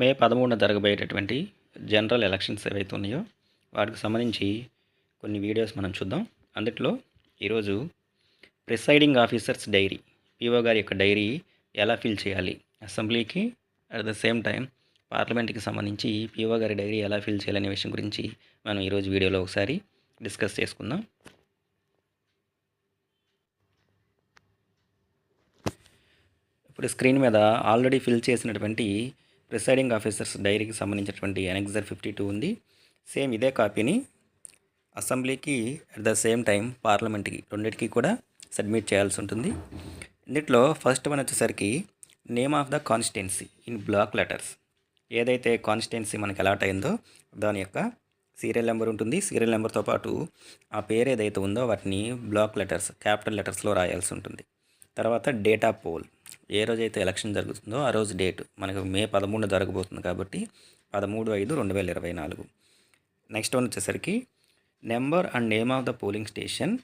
మే పదమూడున జరగబోయేటటువంటి general elections ఏవైతే ఉన్నాయో వాటికి సంబంధించి కొన్ని వీడియోస్ మనం చూద్దాం. అందుట్లో ఈరోజు ప్రిసైడింగ్ ఆఫీసర్స్ డైరీ పీఓ గారి యొక్క డైరీ ఎలా ఫిల్ చేయాలి? అసెంబ్లీకి అట్ ద సేమ్ టైం పార్లమెంట్కి సంబంధించి పీఓ గారి డైరీ ఎలా ఫిల్ చేయాలనే విషయం గురించి మనం ఈరోజు వీడియోలో ఒకసారి డిస్కస్ చేసుకుందాం. ఇప్పుడు స్క్రీన్ మీద ఆల్రెడీ ఫిల్ చేసినటువంటి ప్రిసైడింగ్ ఆఫీసర్స్ డైరీకి సంబంధించినటువంటి ఎనెక్సర్ ఫిఫ్టీ టూ ఉంది. సేమ్ ఇదే కాపీని అసెంబ్లీకి అట్ ద సేమ్ టైం పార్లమెంట్కి రెండింటికి కూడా సబ్మిట్ చేయాల్సి ఉంటుంది. ఇందులో ఫస్ట్ వన్ వచ్చేసరికి name of the constituency in block letters ఏదైతే కాన్స్టిట్యున్సీ మనకి అలాట్ అయిందో దాని యొక్క సీరియల్ నెంబర్ ఉంటుంది. సీరియల్ నెంబర్తో పాటు ఆ పేరు ఏదైతే ఉందో వాటిని బ్లాక్ లెటర్స్ క్యాపిటల్ లెటర్స్లో రాయాల్సి ఉంటుంది. తర్వాత డేటా పోల్ ఏ రోజైతే ఎలక్షన్ జరుగుతుందో ఆ రోజు డేట్ మనకు మే పదమూడు జరగబోతుంది కాబట్టి పదమూడు ఐదు రెండు వేల ఇరవై నాలుగు. నెక్స్ట్ వన్ వచ్చేసరికి number and name of the polling station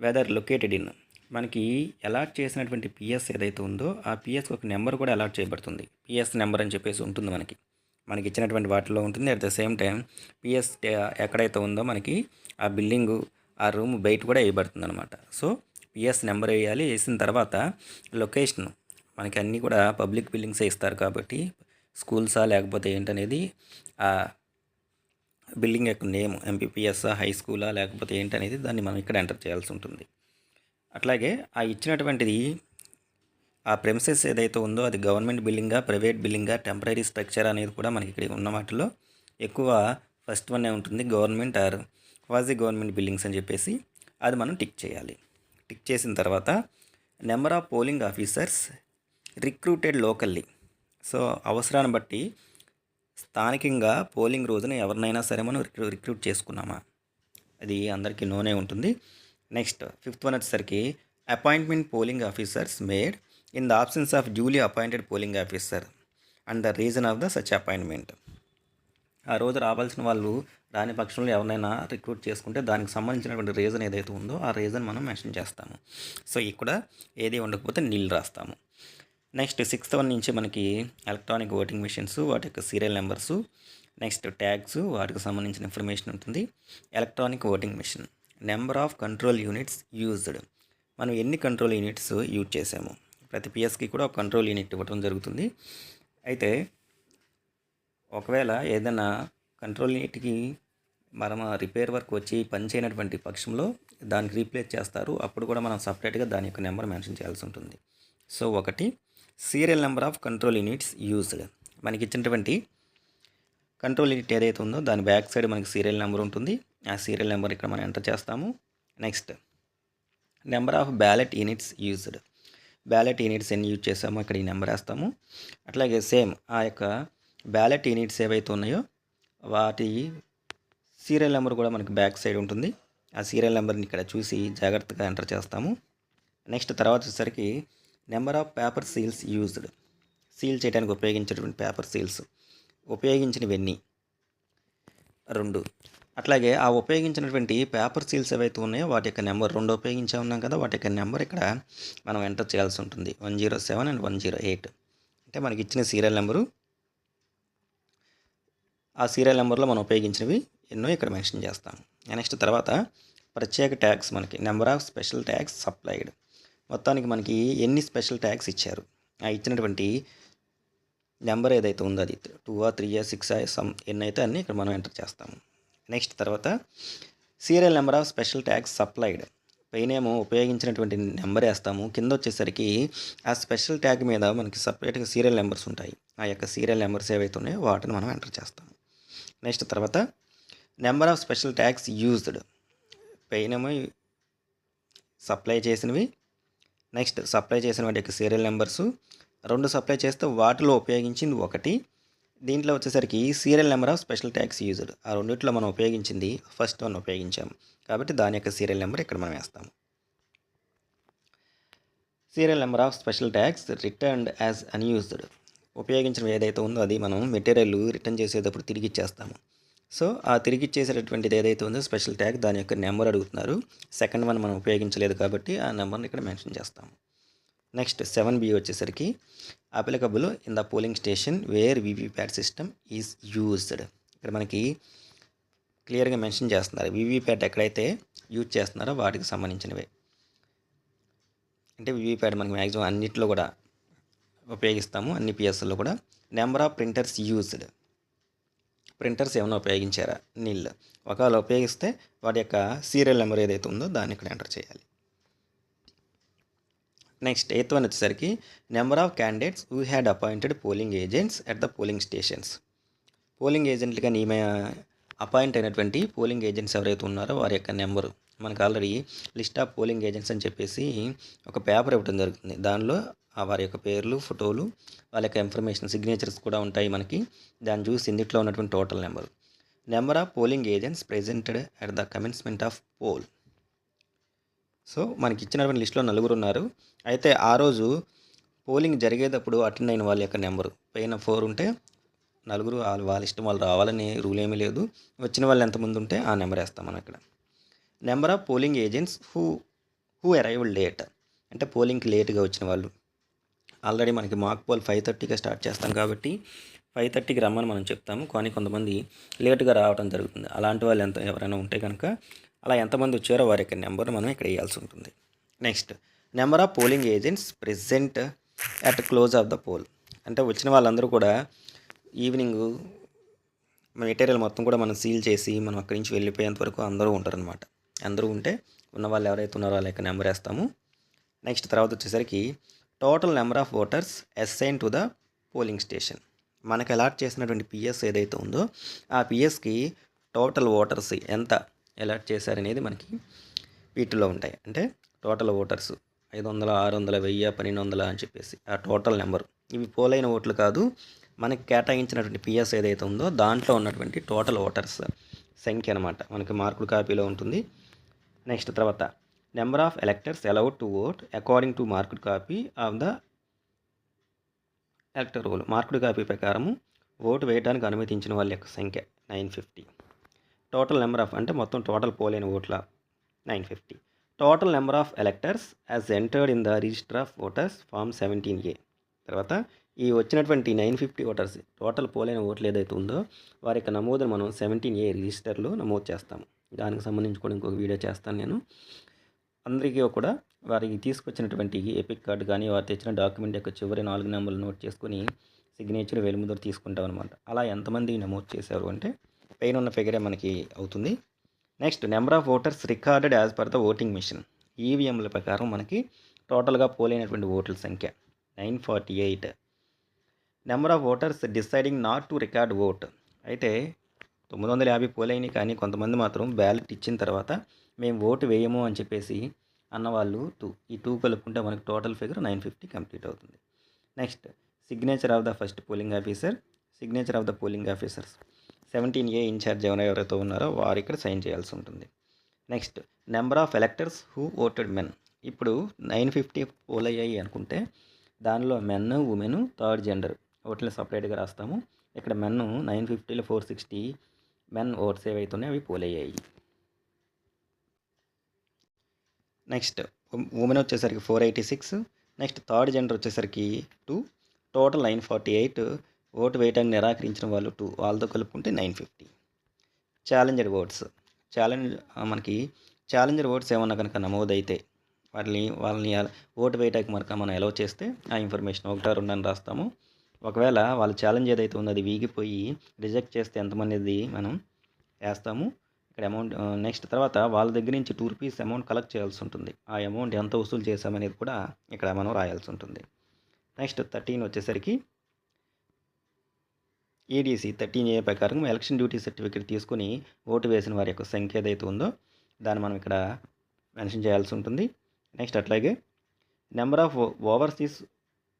whether located in. మనకి అలాట్ చేసినటువంటి పిఎస్ ఏదైతే ఉందో ఆ పిఎస్కి ఒక నెంబర్ కూడా అలాట్ చేయబడుతుంది. పిఎస్ నెంబర్ అని చెప్పేసి ఉంటుంది మనకి. మనకి ఇచ్చినటువంటి వాటిలో ఉంటుంది. At the same time PS ఎక్కడైతే ఉందో మనకి ఆ బిల్డింగు ఆ రూమ్ బయట కూడా వేయబడుతుంది అనమాట సో పిఎస్ నెంబర్ వేయాలి వేసిన తర్వాత లొకేషన్ మనకి అన్నీ కూడా పబ్లిక్ బిల్డింగ్సే ఇస్తారు కాబట్టి స్కూల్సా లేకపోతే ఏంటనేది ఆ బిల్డింగ్ యొక్క నేమ్ ఎంపీపీఎస్ హై స్కూలా లేకపోతే ఏంటనేది దాన్ని మనం ఇక్కడ ఎంటర్ చేయాల్సి ఉంటుంది. అట్లాగే ఆ ఇచ్చినటువంటిది ఆ ప్రెమిసెస్ ఏదైతే ఉందో అది గవర్నమెంట్ బిల్డింగా ప్రైవేట్ బిల్డింగా టెంపరీ స్ట్రక్చర్ అనేది కూడా మనకి ఇక్కడ ఉన్న వాటిలో ఎక్కువ ఫస్ట్ వన్ ఉంటుంది government or quasi government buildings అని చెప్పేసి అది మనం టిక్ చేయాలి. టిక్ చేసిన తర్వాత number of polling officers recruited locally. So అవసరాన్ని బట్టి స్థానికంగా పోలింగ్ రోజున ఎవరినైనా సరే మనం రిక్రూ రిక్రూట్ చేసుకున్నామా? అది అందరికీ నోనే ఉంటుంది. నెక్స్ట్ ఫిఫ్త్ వన్ వచ్చేసరికి appointment polling officers made in the options of duly appointed polling officer and the reason of the such appointment. ఆ రోజు రావాల్సిన వాళ్ళు దాని పక్షంలో ఎవరినైనా రిక్రూట్ చేసుకుంటే దానికి సంబంధించినటువంటి రీజన్ ఏదైతే ఉందో ఆ రీజన్ మనం మెన్షన్ చేస్తాము. సో ఇక్కడ ఏది ఉండకపోతే నీళ్ళు రాస్తాము. నెక్స్ట్ సిక్స్త్ వన్ నుంచి మనకి ఎలక్ట్రానిక్ ఓటింగ్ మిషన్స్ వాటి యొక్క సీరియల్ నెంబర్సు నెక్స్ట్ ట్యాగ్స్ వాటికి సంబంధించిన ఇన్ఫర్మేషన్ ఉంటుంది. Electronic voting machine number of control units used. మనం ఎన్ని కంట్రోల్ యూనిట్స్ యూజ్ చేసాము ప్రతి పిఎస్కి కూడా ఒక కంట్రోల్ యూనిట్ ఇవ్వడం జరుగుతుంది. అయితే ఒకవేళ ఏదైనా కంట్రోల్ యూనిట్కి మనం రిపేర్ వర్క్ వచ్చి పని చేయనటువంటి పక్షంలో దానికి రీప్లేస్ చేస్తారు. అప్పుడు కూడా మనం సపరేట్గా దాని యొక్క నెంబర్ మెన్షన్ చేయాల్సి ఉంటుంది. సో ఒకటి serial number of control units used మనకి ఇచ్చినటువంటి కంట్రోల్ యూనిట్ ఏదైతే ఉందో దాని బ్యాక్ సైడ్ మనకి సీరియల్ నెంబర్ ఉంటుంది. ఆ సీరియల్ నెంబర్ ఇక్కడ మనం ఎంటర్ చేస్తాము. Next number of ballot units used ballot units ఎన్ని యూజ్ చేసామో ఇక్కడ ఈ నెంబర్ వేస్తాము. అట్లాగే సేమ్ ఆ యొక్క బ్యాలెట్ యూనిట్స్ ఏవైతే ఉన్నాయో వాటి సీరియల్ నెంబర్ కూడా మనకి బ్యాక్ సైడ్ ఉంటుంది. ఆ సీరియల్ నెంబర్ని ఇక్కడ చూసి జాగ్రత్తగా ఎంటర్ చేస్తాము. నెక్స్ట్ తర్వాత వచ్చేసరికి number of paper seals used. Seal చేయడానికి ఉపయోగించేటువంటి పేపర్ సీల్స్. ఉపయోగించినవన్నీ? రెండు. అట్లాగే ఆ ఉపయోగించినటువంటి పేపర్ సీల్స్ ఏవైతే ఉన్నాయో వాటి యొక్క నెంబర్ రెండు ఉపయోగించే ఉన్నాం కదా వాటి యొక్క నెంబర్ ఇక్కడ మనం ఎంటర్ చేయాల్సి ఉంటుంది. One zero seven and one zero eight. అంటే మనకి ఇచ్చిన సీరియల్ నెంబరు ఆ సీరియల్ నెంబర్లో మనం ఉపయోగించినవి ఎన్నో ఇక్కడ మెన్షన్ చేస్తాం నెక్స్ట్ తర్వాత ప్రత్యేక ట్యాక్స్ మనకి. Number of special tags supplied. మొత్తానికి మనకి ఎన్ని స్పెషల్ ట్యాక్స్ ఇచ్చారు? ఆ ఇచ్చినటువంటి నెంబర్ ఏదైతే ఉందో అది టూ ఆ త్రీ ఆ సిక్స్ ఆ సమ్ ఎన్ని అయితే అన్నీ ఇక్కడ మనం ఎంటర్ చేస్తాము. నెక్స్ట్ తర్వాత serial number of special tax supplied. పైనేమో ఉపయోగించినటువంటి నెంబర్ వేస్తాము. కింద వచ్చేసరికి ఆ స్పెషల్ ట్యాగ్ మీద మనకి సపరేట్గా సీరియల్ నెంబర్స్ ఉంటాయి. ఆ యొక్క సీరియల్ నెంబర్స్ ఏవైతే ఉన్నాయో వాటిని మనం ఎంటర్ చేస్తాము. నెక్స్ట్ తర్వాత number of special tags used. పైనేమో supply చేసినవి నెక్స్ట్ సప్లై చేసిన వాటి యొక్క సీరియల్ నెంబర్సు రెండు సప్లై చేస్తే వాటిలో ఉపయోగించింది ఒకటి. దీంట్లో వచ్చేసరికి serial number of special tags used. ఆ రెండిట్లో మనం ఉపయోగించింది ఫస్ట్ వన్ ఉపయోగించాము కాబట్టి దాని యొక్క సీరియల్ నెంబర్ ఇక్కడ మనం వేస్తాము serial number of special tags returned as unused. ఉపయోగించిన ఏదైతే ఉందో అది మనం మెటీరియల్ రిటర్న్ చేసేటప్పుడు తిరిగి ఇచ్చేస్తాము. సో ఆ తిరిగి ఇచ్చేసేటటువంటిది ఏదైతే ఉందో స్పెషల్ ట్యాగ్ దాని యొక్క నెంబర్ అడుగుతున్నారు. సెకండ్ వన్ మనం ఉపయోగించలేదు కాబట్టి ఆ నెంబర్ని ఇక్కడ మెన్షన్ చేస్తాము. నెక్స్ట్ సెవెన్ బి వచ్చేసరికి applicable in the polling station where VVPAT system is used ఇక్కడ మనకి క్లియర్గా మెన్షన్ చేస్తున్నారు. వీవీప్యాట్ ఎక్కడైతే యూజ్ చేస్తున్నారో వాటికి సంబంధించినవే. అంటే వీవీప్యాట్ మనకి మ్యాక్సిమం అన్నింటిలో కూడా ఉపయోగిస్తాము అన్ని పిఎస్ఎల్లో కూడా. Number of printers used printers ఏమైనా ఉపయోగించారా? నీళ్ళు ఒకవేళ ఉపయోగిస్తే వాటి యొక్క సీరియల్ నెంబర్ ఏదైతే ఉందో దాన్ని ఇక్కడ ఎంటర్ చేయాలి. నెక్స్ట్ ఎయిత్ వన్ వచ్చేసరికి number of candidates who had appointed polling agents at the polling stations. Polling ఏజెంట్లుగా నియమ అపాయింట్ అయినటువంటి పోలింగ్ ఏజెంట్స్ ఎవరైతే ఉన్నారో వారి యొక్క నెంబరు. మనకు already list of polling agents అని చెప్పేసి ఒక పేపర్ ఇవ్వడం జరుగుతుంది. దానిలో వారి యొక్క పేర్లు ఫోటోలు వాళ్ళ యొక్క ఇన్ఫర్మేషన్ సిగ్నేచర్స్ కూడా ఉంటాయి మనకి. దాన్ని చూసి ఇందుట్లో ఉన్నటువంటి total number number of polling agents presented at the commencement of poll so మనకి ఇచ్చినటువంటి లిస్టులో నలుగురు ఉన్నారు. అయితే ఆ రోజు పోలింగ్ జరిగేటప్పుడు అటెండ్ అయిన వాళ్ళ యొక్క నెంబరు పైన ఫోర్ ఉంటే నలుగురు వాళ్ళు వాళ్ళ ఇష్టం వాళ్ళు రావాలని రూల్ ఏమీ లేదు. వచ్చిన వాళ్ళు ఎంతమంది ఉంటే ఆ నెంబర్ వేస్తాం మనం ఇక్కడ. Number of polling agents who who arrival late అంటే పోలింగ్కి లేట్గా వచ్చిన వాళ్ళు. ఆల్రెడీ మనకి మాక్ పోల్ ఫైవ్ థర్టీకే స్టార్ట్ చేస్తాం కాబట్టి ఫైవ్ థర్టీకి రమ్మని మనం చెప్తాము. కానీ కొంతమంది లేటుగా రావడం జరుగుతుంది. అలాంటి వాళ్ళు ఎంత ఎవరైనా ఉంటే కనుక అలా ఎంతమంది వచ్చారో వారి యొక్క నెంబర్ మనం ఇక్కడ వేయాల్సి ఉంటుంది. Next number of polling agents present at close of the poll. అంటే వచ్చిన వాళ్ళందరూ కూడా ఈవినింగ్ మెటీరియల్ మొత్తం కూడా మనం సీల్ చేసి మనం అక్కడి నుంచి వెళ్ళిపోయేంత వరకు అందరూ ఉంటారనమాట అందరూ ఉంటే ఉన్న వాళ్ళు ఎవరైతే ఉన్నారో వాళ్ళ యొక్క నెంబర్ వేస్తాము. నెక్స్ట్ తర్వాత వచ్చేసరికి total number of voters assign to the polling station మనకు అలాట్ చేసినటువంటి పిఎస్ ఏదైతే ఉందో ఆ పిఎస్కి టోటల్ ఓటర్స్ ఎంత అలాట్ చేశారనేది మనకి వీటిలో ఉంటాయి. అంటే టోటల్ ఓటర్స్ ఐదు వందల ఆరు వందల వెయ్యి పన్నెండు వందల అని చెప్పేసి ఆ టోటల్ నెంబర్ ఇవి పోలైన ఓట్లు కాదు మనకి కేటాయించినటువంటి పిఎస్ ఏదైతే ఉందో దాంట్లో ఉన్నటువంటి టోటల్ ఓటర్స్ సంఖ్య అనమాట మనకి మార్కుల కాపీలో ఉంటుంది. నెక్స్ట్ తర్వాత number of electors allowed to vote according to marked copy of the elector roll marked copy ప్రకారము ఓటు వేయడానికి అనుమతించిన వాళ్ళ యొక్క సంఖ్య nine fifty total number of అంటే మొత్తం టోటల్ పోలైన ఓట్ల nine fifty total number of electors as entered in the register of voters form seventeen A తర్వాత ఈ వచ్చినటువంటి నైన్ ఫిఫ్టీ ఓటర్స్ టోటల్ పోలైన ఓట్లు ఏదైతే ఉందో వారి యొక్క నమోదును మనం సెవెంటీన్ ఏ రిజిస్టర్లో నమోదు చేస్తాము. దానికి సంబంధించి కూడా ఇంకొక వీడియో చేస్తాను నేను. అందరికీ కూడా వారికి తీసుకొచ్చినటువంటి ఎపిక్ కార్డు కానీ వారు తెచ్చిన డాక్యుమెంట్ యొక్క చివరి నాలుగు నెంబర్లు నోట్ చేసుకుని సిగ్నేచర్ వెలుముదరు తీసుకుంటాం అనమాట అలా ఎంతమంది నమోదు చేశారు అంటే పైన ఉన్న ఫిగరే మనకి అవుతుంది. Next number of voters recorded as per the voting machine. ఈవీఎంల ప్రకారం మనకి టోటల్గా పోలైనటువంటి ఓట్ల సంఖ్య nine forty eight. Number of voters deciding not to record vote. అయితే తొమ్మిది వందల యాభై పోలైనవి కానీ కొంతమంది మాత్రం బ్యాలెట్ ఇచ్చిన తర్వాత మేము ఓటు వేయము అని చెప్పేసి అన్నవాళ్ళు టూ ఈ టూ కలుపుకుంటే మనకు total figure nine fifty complete అవుతుంది. Next signature of the first polling officer signature of the polling officers seventeen A incharge ఎవరు ఎవరైతే ఉన్నారో వారు ఇక్కడ సైన్ చేయాల్సి ఉంటుంది. Next number of electors who voted men ఇప్పుడు నైన్ ఫిఫ్టీ పోల్ అయ్యాయి అనుకుంటే దానిలో మెన్ ఉమెన్ థర్డ్ జెండర్ ఓట్లు సపరేట్గా రాస్తాము. ఇక్కడ మెన్ నైన్ ఫిఫ్టీలో ఫోర్ సిక్స్టీ మెన్ ఓట్స్ ఏవైతున్నాయి అవి పోల్ అయ్యాయి. నెక్స్ట్ ఉమెన్ వచ్చేసరికి four eighty six next third gender వచ్చేసరికి two total nine forty eight vote వేయడానికి నిరాకరించిన వాళ్ళు టూ వాళ్ళతో కలుపుకుంటే nine fifty challenger votes challenge మనకి ఛాలెంజర్ ఓట్స్ ఏమన్నా కనుక నమోదైతే వాళ్ళని వాళ్ళని ఓటు వేయటానికి మనక మనం ఎలా చేస్తే ఆ ఇన్ఫర్మేషన్ ఒకటో రెండు రాస్తాము. ఒకవేళ వాళ్ళ ఛాలెంజ్ ఏదైతే ఉందో అది వీగిపోయి రిజెక్ట్ చేస్తే ఎంతమంది మనం వేస్తాము? ఇక్కడ అమౌంట్ నెక్స్ట్ uh, తర్వాత వాళ్ళ దగ్గర నుంచి టూ రూపీస్ అమౌంట్ కలెక్ట్ చేయాల్సి ఉంటుంది. ఆ అమౌంట్ ఎంత వసూలు చేశామనేది కూడా ఇక్కడ మనం రాయాల్సి ఉంటుంది. నెక్స్ట్ థర్టీన్ వచ్చేసరికి ఈడీసీ థర్టీన్ ఏ ప్రకారం ఎలక్షన్ డ్యూటీ సర్టిఫికేట్ తీసుకుని ఓటు వేసిన వారి యొక్క సంఖ్య ఏదైతే ఉందో దాన్ని మనం ఇక్కడ మెన్షన్ చేయాల్సి ఉంటుంది. నెక్స్ట్ అట్లాగే number of overseas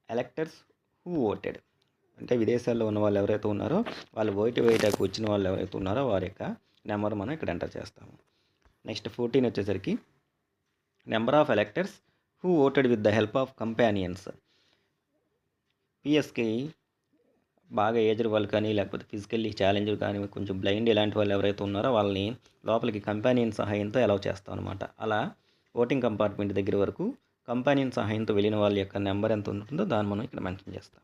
electors who voted అంటే విదేశాల్లో ఉన్న వాళ్ళు ఎవరైతే ఉన్నారో వాళ్ళు ఓటు వేయటానికి వచ్చిన వాళ్ళు ఎవరైతే ఉన్నారో వారి యొక్క నెంబర్ మనం ఇక్కడ ఎంటర్ చేస్తాము. నెక్స్ట్ ఫోర్టీన్ వచ్చేసరికి number of electors who voted with the help of companions. పిఎస్కి బాగా ఏజ్డ్ వాళ్ళు కానీ లేకపోతే ఫిజికల్లీ ఛాలెంజ్ కానీ కొంచెం బ్లైండ్ ఇలాంటి వాళ్ళు ఎవరైతే ఉన్నారో వాళ్ళని లోపలికి కంపానియన్ సహాయంతో అలౌ చేస్తాం అనమాట అలా ఓటింగ్ కంపార్ట్మెంట్ దగ్గర వరకు కంపానియన్ సహాయంతో వెళ్ళిన వాళ్ళ యొక్క నెంబర్ ఎంత ఉంటుందో దాన్ని మనం ఇక్కడ మెన్షన్ చేస్తాం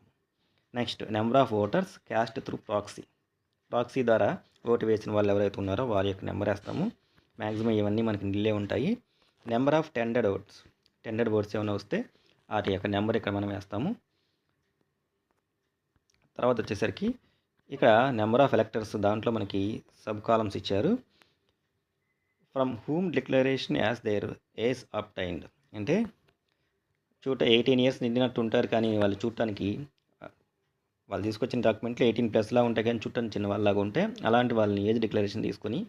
next number of voters cast through proxy. Proxy ద్వారా ఓటు వేసిన వాళ్ళు ఎవరైతే ఉన్నారో వారి యొక్క నెంబర్ వేస్తాము. మ్యాక్సిమం ఇవన్నీ మనకి నిల్లే ఉంటాయి. Number of tendered votes tendered votes ఏమైనా వస్తే వాటి యొక్క నెంబర్ ఇక్కడ మనం వేస్తాము. తర్వాత వచ్చేసరికి ఇక్కడ నెంబర్ ఆఫ్ ఎలక్టర్స్ దాంట్లో మనకి సబ్ కాలమ్స్ ఇచ్చారు. From whom declaration as their age obtained అంటే చూట ఎయిటీన్ ఇయర్స్ నిండినట్టు ఉంటారు కానీ వాళ్ళు చూడటానికి వాళ్ళు తీసుకొచ్చిన డాక్యుమెంట్లు ఎయిటీన్ ప్లస్లా ఉంటాయి కానీ చుట్టని చిన్న వాళ్ళలాగా ఉంటే అలాంటి వాళ్ళని ఏజ్ డిక్లరేషన్ తీసుకొని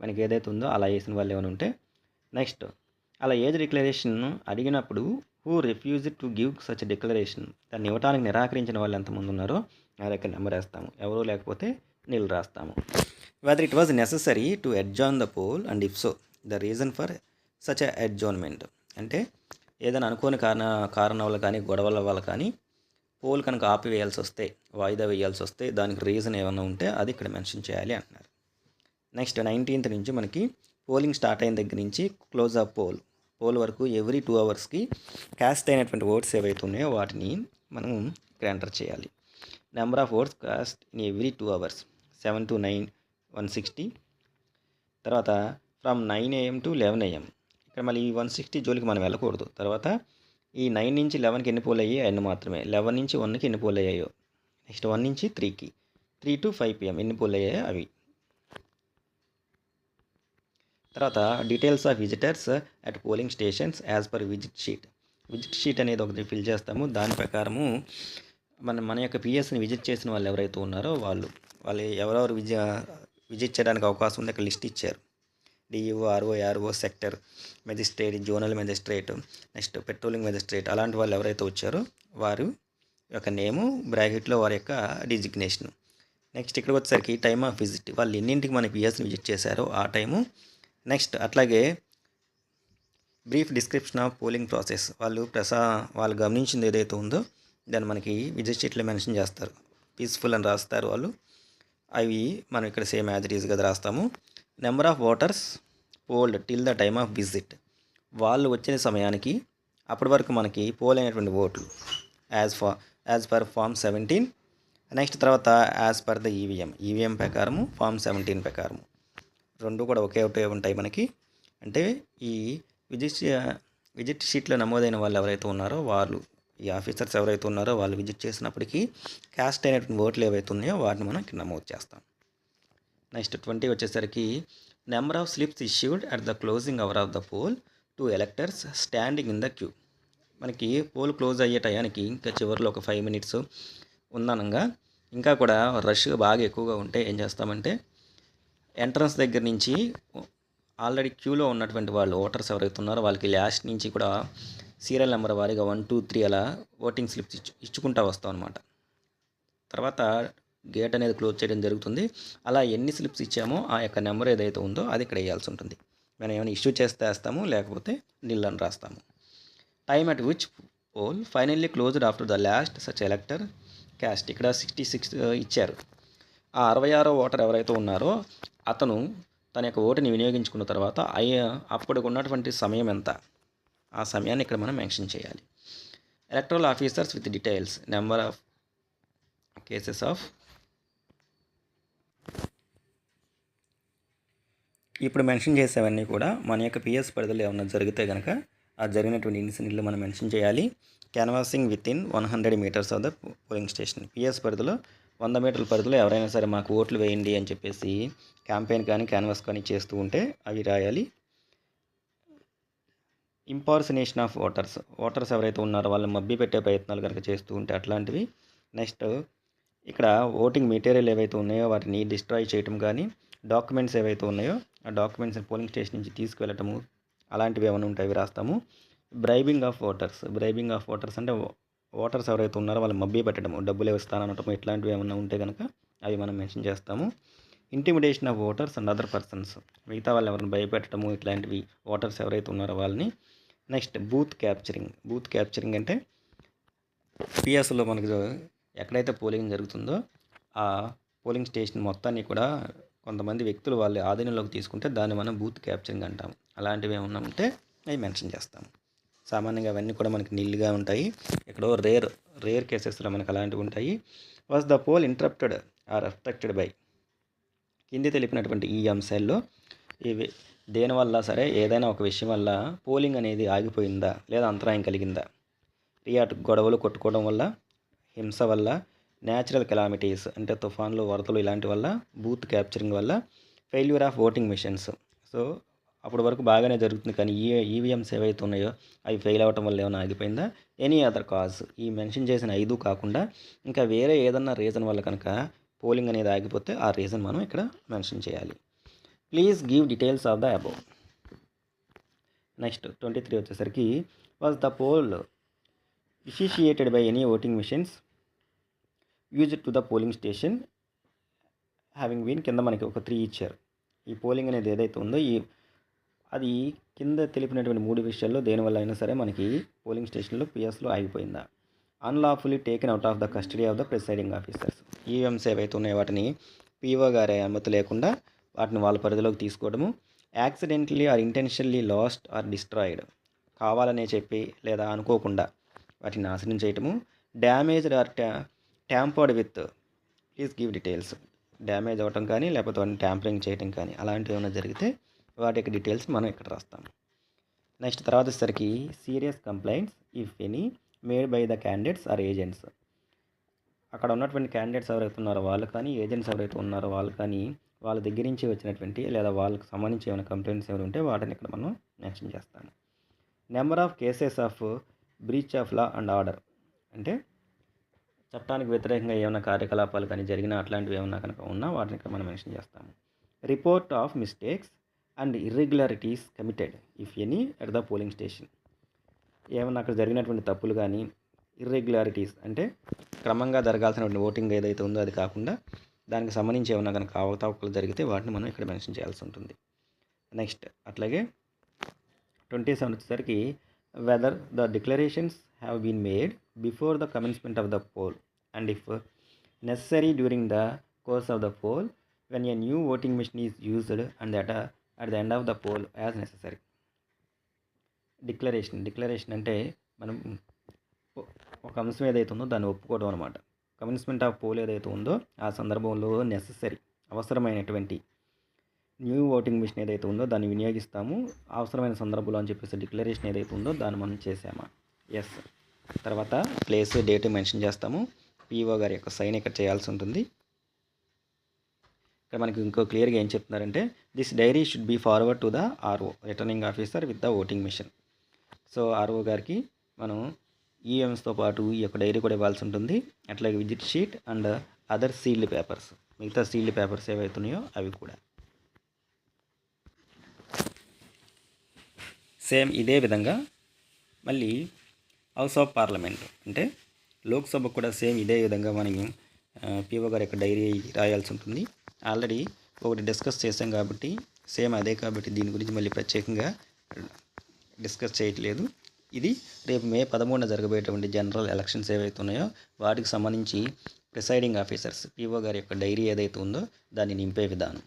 మనకి ఏదైతే ఉందో అలా వేసిన వాళ్ళు ఏమైనా ఉంటే నెక్స్ట్ అలా ఏజ్ డిక్లరేషన్ అడిగినప్పుడు who refuse to give such declaration? దాన్ని ఇవ్వడానికి నిరాకరించిన వాళ్ళు ఎంతమంది ఉన్నారో ఆ యొక్క నెంబర్ వేస్తాము. ఎవరు లేకపోతే నీళ్ళు రాస్తాము. Whether it was necessary to adjourn the poll and if so the reason for such a adjournment అంటే ఏదైనా అనుకోని కారణ కారణం వల్ల కానీ గొడవల వల్ల కానీ పోల్ కనుక ఆపివేయాల్సి వస్తే వాయిదా వేయాల్సి వస్తే దానికి రీజన్ ఏమైనా ఉంటే అది ఇక్కడ మెన్షన్ చేయాలి అంటున్నారు. నెక్స్ట్ నైన్టీన్త్ నుంచి మనకి పోలింగ్ స్టార్ట్ అయిన దగ్గర నుంచి క్లోజ్ అప్ పోల్ పోల్ వరకు ఎవ్రీ టూ అవర్స్కి క్యాస్ట్ అయినటువంటి ఓట్స్ ఏవైతే ఉన్నాయో వాటిని మనం ఇక్కడ ఎంటర్ చేయాలి. Number of votes cast in every two hours seven to nine one sixty తర్వాత from nine AM to eleven AM ఇక్కడ మళ్ళీ ఈ వన్ సిక్స్టీ జోలికి మనం వెళ్ళకూడదు. తర్వాత ఈ నైన్ నుంచి లెవెన్కి ఎన్ని పోల్ అయ్యాయి? అన్ని మాత్రమే. లెవెన్ నుంచి వన్కి ఎన్ని పోల్ అయ్యాయో? నెక్స్ట్ వన్ నుంచి త్రీకి. త్రీ టు ఫైవ్ పిఎం ఎన్ని పోల్ అయ్యాయో అవి. తర్వాత details of visitors at polling stations as per visit sheet. Visit sheet అనేది ఒకటి ఫిల్ చేస్తాము. దాని ప్రకారము మన మన యొక్క పిఎస్ని విజిట్ చేసిన వాళ్ళు ఎవరైతే ఉన్నారో వాళ్ళు వాళ్ళు ఎవరెవరు విజ విజిట్ చేయడానికి అవకాశం ఉంది అక్కడ లిస్ట్ ఇచ్చారు. DEO RO RO sector magistrate zonal magistrate next patrolling magistrate అలాంటి వాళ్ళు ఎవరైతే వచ్చారో వారు యొక్క నేము బ్రాకెట్లో వారి యొక్క డిజిగ్నేషన్ నెక్స్ట్ ఇక్కడికి వచ్చేసరికి టైమ్ ఆఫ్ విజిట్ వాళ్ళు ఎన్నింటికి మన పిఎస్ని విజిట్ చేశారో ఆ టైము నెక్స్ట్ అట్లాగే brief description of polling process వాళ్ళు ప్రసా వాళ్ళు గమనించింది ఏదైతే ఉందో దాన్ని మనకి విజిట్ షీట్లో మెన్షన్ చేస్తారు. పీస్ఫుల్ అని రాస్తారు వాళ్ళు. అవి మనం ఇక్కడ సేమ్ యాజ్ ఇట్ రాస్తాము. Number of voters polled till the time of visit వాళ్ళు వచ్చిన సమయానికి అప్పటి వరకు మనకి పోల్ అయినటువంటి ఓట్లు. యాజ్ ఫా as per form seventeen next తర్వాత as per the EVM EVM ప్రకారము ఫామ్ సెవెంటీన్ ప్రకారము. రెండు కూడా ఒకే ఒకటే ఉంటాయి మనకి. అంటే ఈ విజిట్ విజిట్ షీట్లో నమోదైన వాళ్ళు ఎవరైతే ఉన్నారో వాళ్ళు ఈ ఆఫీసర్స్ ఎవరైతే ఉన్నారో వాళ్ళు విజిట్ చేసినప్పటికీ క్యాస్ట్ అయినటువంటి ఓట్లు ఏవైతే ఉన్నాయో వాటిని మనం నమోదు చేస్తాం. నెక్స్ట్ ట్వంటీ వచ్చేసరికి number of slips issued at the closing hour of the poll to electors standing in the queue. మనకి పోల్ క్లోజ్ అయ్యే టయానికి ఇంకా చివరిలో ఒక ఫైవ్ మినిట్స్ ఉందనంగా. ఇంకా కూడా రష్ బాగా ఎక్కువగా ఉంటే ఏం చేస్తామంటే ఎంట్రన్స్ దగ్గర నుంచి ఆల్రెడీ క్యూలో ఉన్నటువంటి వాళ్ళు ఓటర్స్ ఎవరైతే ఉన్నారో వాళ్ళకి లాస్ట్ నుంచి కూడా సీరియల్ నెంబర్ వారిగా వన్ టూ త్రీ అలా ఓటింగ్ స్లిప్స్ ఇచ్చు ఇచ్చుకుంటా వస్తాం అనమాట తర్వాత గేట్ అనేది క్లోజ్ చేయడం జరుగుతుంది. అలా ఎన్ని స్లిప్స్ ఇచ్చామో ఆ యొక్క నెంబర్ ఏదైతే ఉందో అది ఇక్కడ వేయాల్సి ఉంటుంది. మనం ఏమైనా ఇష్యూ చేస్తే వేస్తాము లేకపోతే నిల్ అని రాస్తాము. Time at which poll finally closed after the last such elector cast ఇక్కడ సిక్స్టీ సిక్స్ uh, ఇచ్చారు. ఆ అరవై ఆరో ఓటర్ ఎవరైతే ఉన్నారో అతను తన యొక్క ఓటుని వినియోగించుకున్న తర్వాత అయ్యే అప్పటికి ఉన్నటువంటి సమయం ఎంత? ఆ సమయాన్ని ఇక్కడ మనం మెన్షన్ చేయాలి. Electoral officers with details number of cases of ఇప్పుడు మెన్షన్ చేసేవన్నీ కూడా మన యొక్క పిఎస్ పరిధిలో ఏమన్నా జరిగితే కనుక ఆ జరిగినటువంటి ఇన్సిడెంట్లు మనం మెన్షన్ చేయాలి. Canvassing within one hundred meters of the polling station PS పరిధిలో వంద మీటర్ల పరిధిలో ఎవరైనా సరే మాకు ఓట్లు వేయండి అని చెప్పేసి క్యాంపెయిన్ కానీ క్యాన్వాస్ కానీ చేస్తూ ఉంటే అవి రాయాలి. ఇంపార్సినేషన్ ఆఫ్ ఓటర్స్ ఓటర్స్ ఎవరైతే ఉన్నారో వాళ్ళని మబ్బి పెట్టే ప్రయత్నాలు కనుక చేస్తూ ఉంటే అట్లాంటివి. నెక్స్ట్ ఇక్కడ ఓటింగ్ మెటీరియల్ ఏవైతే ఉన్నాయో వాటిని డిస్ట్రాయ్ చేయటం కానీ డాక్యుమెంట్స్ ఏవైతే ఉన్నాయో ఆ డాక్యుమెంట్స్ని పోలింగ్ స్టేషన్ నుంచి తీసుకువెళ్ళటము అలాంటివి ఏమైనా ఉంటాయి అవి రాస్తాము. Bribing of voters bribing of voters అంటే ఓటర్స్ ఎవరైతే ఉన్నారో వాళ్ళు మబ్బి పెట్టడము డబ్బులు ఇస్తానటం ఇట్లాంటివి ఏమైనా ఉంటే కనుక అవి మనం మెన్షన్ చేస్తాము. Intimidation of voters and other persons మిగతా వాళ్ళు ఎవరిని భయపెట్టడము ఇట్లాంటివి ఓటర్స్ ఎవరైతే ఉన్నారో వాళ్ళని. Next booth capturing booth capturing అంటే పిఎస్లో మనకు ఎక్కడైతే పోలింగ్ జరుగుతుందో ఆ పోలింగ్ స్టేషన్ మొత్తాన్ని కూడా కొంతమంది వ్యక్తులు వాళ్ళ ఆధీనంలోకి తీసుకుంటే దాన్ని మనం బూత్ క్యాప్చరింగ్ అంటాం. అలాంటివి ఏమన్నా ఉంటే అవి మెన్షన్ చేస్తాం. సామాన్యంగా అవన్నీ కూడా మనకి నీళ్ళుగా ఉంటాయి. ఎక్కడో రేర్ రేర్ కేసెస్లో మనకు అలాంటివి ఉంటాయి. Was the poll interrupted or affected by కింది తెలిపినటువంటి ఈ అంశాల్లో ఇవి దేనివల్ల సరే ఏదైనా ఒక విషయం వల్ల పోలింగ్ అనేది ఆగిపోయిందా లేదా అంతరాయం కలిగిందా? రియాట్ గొడవలు కొట్టుకోవడం వల్ల హింస వల్ల న్యాచురల్ కెలామిటీస్ అంటే తుఫాన్లు వరదలు ఇలాంటి వల్ల బూత్ క్యాప్చరింగ్ వల్ల failure of voting machines. So అప్పటి వరకు బాగానే జరుగుతుంది. కానీ ఈ ఈవీఎంస్ ఏవైతే ఉన్నాయో అవి ఫెయిల్ అవ్వటం వల్ల ఏమైనా ఆగిపోయిందా? ఎనీ అదర్ కాజ్ ఈ మెన్షన్ చేసిన ఐదు కాకుండా ఇంకా వేరే ఏదన్నా రీజన్ వల్ల కనుక పోలింగ్ అనేది ఆగిపోతే ఆ రీజన్ మనం ఇక్కడ మెన్షన్ చేయాలి. Please give details of the above next twenty three వచ్చేసరికి was the poll initiated by any voting machines use to the polling station having been కింద మనకి ఒక త్రీ ఇచ్చారు. ఈ పోలింగ్ అనేది ఏదైతే ఉందో ఈ అది కింద తెలిపినటువంటి మూడు విషయాల్లో దేనివల్ల అయినా సరే మనకి పోలింగ్ స్టేషన్లో పిఎస్లో ఆగిపోయిందా? Unlawfully taken out of the custody of the presiding officers EVMs ఏవైతే ఉన్నాయో వాటిని పీఓ గారి అనుమతి లేకుండా వాటిని వాళ్ళ పరిధిలోకి తీసుకోవడము accidentally or intentionally lost or destroyed కావాలనే చెప్పి లేదా అనుకోకుండా వాటిని నాశనం చేయటము damaged or tampered with please give details damage అవ్వటం కానీ లేకపోతే వాటిని ట్యాంపరింగ్ చేయటం కానీ అలాంటివి ఏమైనా జరిగితే వాటి యొక్క డీటెయిల్స్ మనం ఇక్కడ రాస్తాం. నెక్స్ట్ తర్వాత వచ్చేసరికి serious complaints if any made by the candidates or agents అక్కడ ఉన్నటువంటి క్యాండిడేట్స్ ఎవరైతే ఉన్నారో వాళ్ళు కానీ ఏజెంట్స్ ఎవరైతే ఉన్నారో వాళ్ళు కానీ వాళ్ళ దగ్గర నుంచి వచ్చినటువంటి లేదా వాళ్ళకి సంబంధించి ఏమైనా కంప్లైంట్స్ ఏమైనా ఉంటే వాటిని ఇక్కడ మనం మెన్షన్ చేస్తాము. Number of cases of breach of law and order అంటే చట్టానికి వ్యతిరేకంగా ఏమైనా కార్యకలాపాలు కానీ జరిగిన అట్లాంటివి ఏమైనా కనుక ఉన్నా వాటిని ఇక్కడ మనం మెన్షన్ చేస్తాము. Report of mistakes and irregularities committed if any at the polling station ఏమన్నా అక్కడ జరిగినటువంటి తప్పులు కానీ ఇర్రెగ్యులారిటీస్ అంటే క్రమంగా జరగాల్సినటువంటి ఓటింగ్ ఏదైతే ఉందో అది కాకుండా దానికి సంబంధించి ఏమైనా కనుక అవతావకలు జరిగితే వాటిని మనం ఇక్కడ మెన్షన్ చేయాల్సి ఉంటుంది. నెక్స్ట్ అట్లాగే ట్వంటీ సెవెన్ వచ్చేసరికి whether the declarations have been made before the commencement of the poll and if necessary during the course of the poll when a new voting machine is used and that at the end of the poll as necessary declaration declaration అంటే మనం ఒక అంశం ఏదైతే ఉందో దాన్ని ఒప్పుకోవడం అనమాట కమిన్స్మెంట్ of poll ఏదైతే ఉందో ఆ సందర్భంలో నెససరీ అవసరమైనటువంటి న్యూ ఓటింగ్ మిషన్ ఏదైతే ఉందో దాన్ని వినియోగిస్తాము. అవసరమైన సందర్భంలో అని చెప్పేసి డిక్లరేషన్ ఏదైతే ఉందో దాన్ని మనం చేసామా? ఎస్ తర్వాత ప్లేస్ డేట్ మెన్షన్ చేస్తాము. పీఓ గారి యొక్క సైన్ ఇక్కడ చేయాల్సి ఉంటుంది. ఇక్కడ మనకి ఇంకో క్లియర్గా ఏం చెప్తున్నారంటే this diary should be forward to the RO returning officer with the voting machine so RO గారికి మనం ఈఎంఎస్తో పాటు ఈ యొక్క డైరీ కూడా ఇవ్వాల్సి ఉంటుంది. అట్లాగే visit sheet and other sealed papers మిగతా సీల్డ్ పేపర్స్ ఏవైతున్నాయో అవి కూడా. సేమ్ ఇదే విధంగా మళ్ళీ హౌస్ ఆఫ్ పార్లమెంట్. అంటే లోక్సభ కూడా సేమ్ ఇదే విధంగా మనకి పీఓ గారి యొక్క డైరీ రాయాల్సి ఉంటుంది. ఆల్రెడీ ఒకటి డిస్కస్ చేసాం కాబట్టి సేమ్ అదే కాబట్టి దీని గురించి మళ్ళీ ప్రత్యేకంగా డిస్కస్ చేయట్లేదు. ఇది రేపు మే పదమూడున జరగబోయేటువంటి జనరల్ ఎలక్షన్స్ ఏవైతే ఉన్నాయో వాటికి సంబంధించి ప్రిసైడింగ్ ఆఫీసర్స్ పీఓ గారి యొక్క డైరీ ఏదైతే ఉందో దాన్ని నింపే విధానం.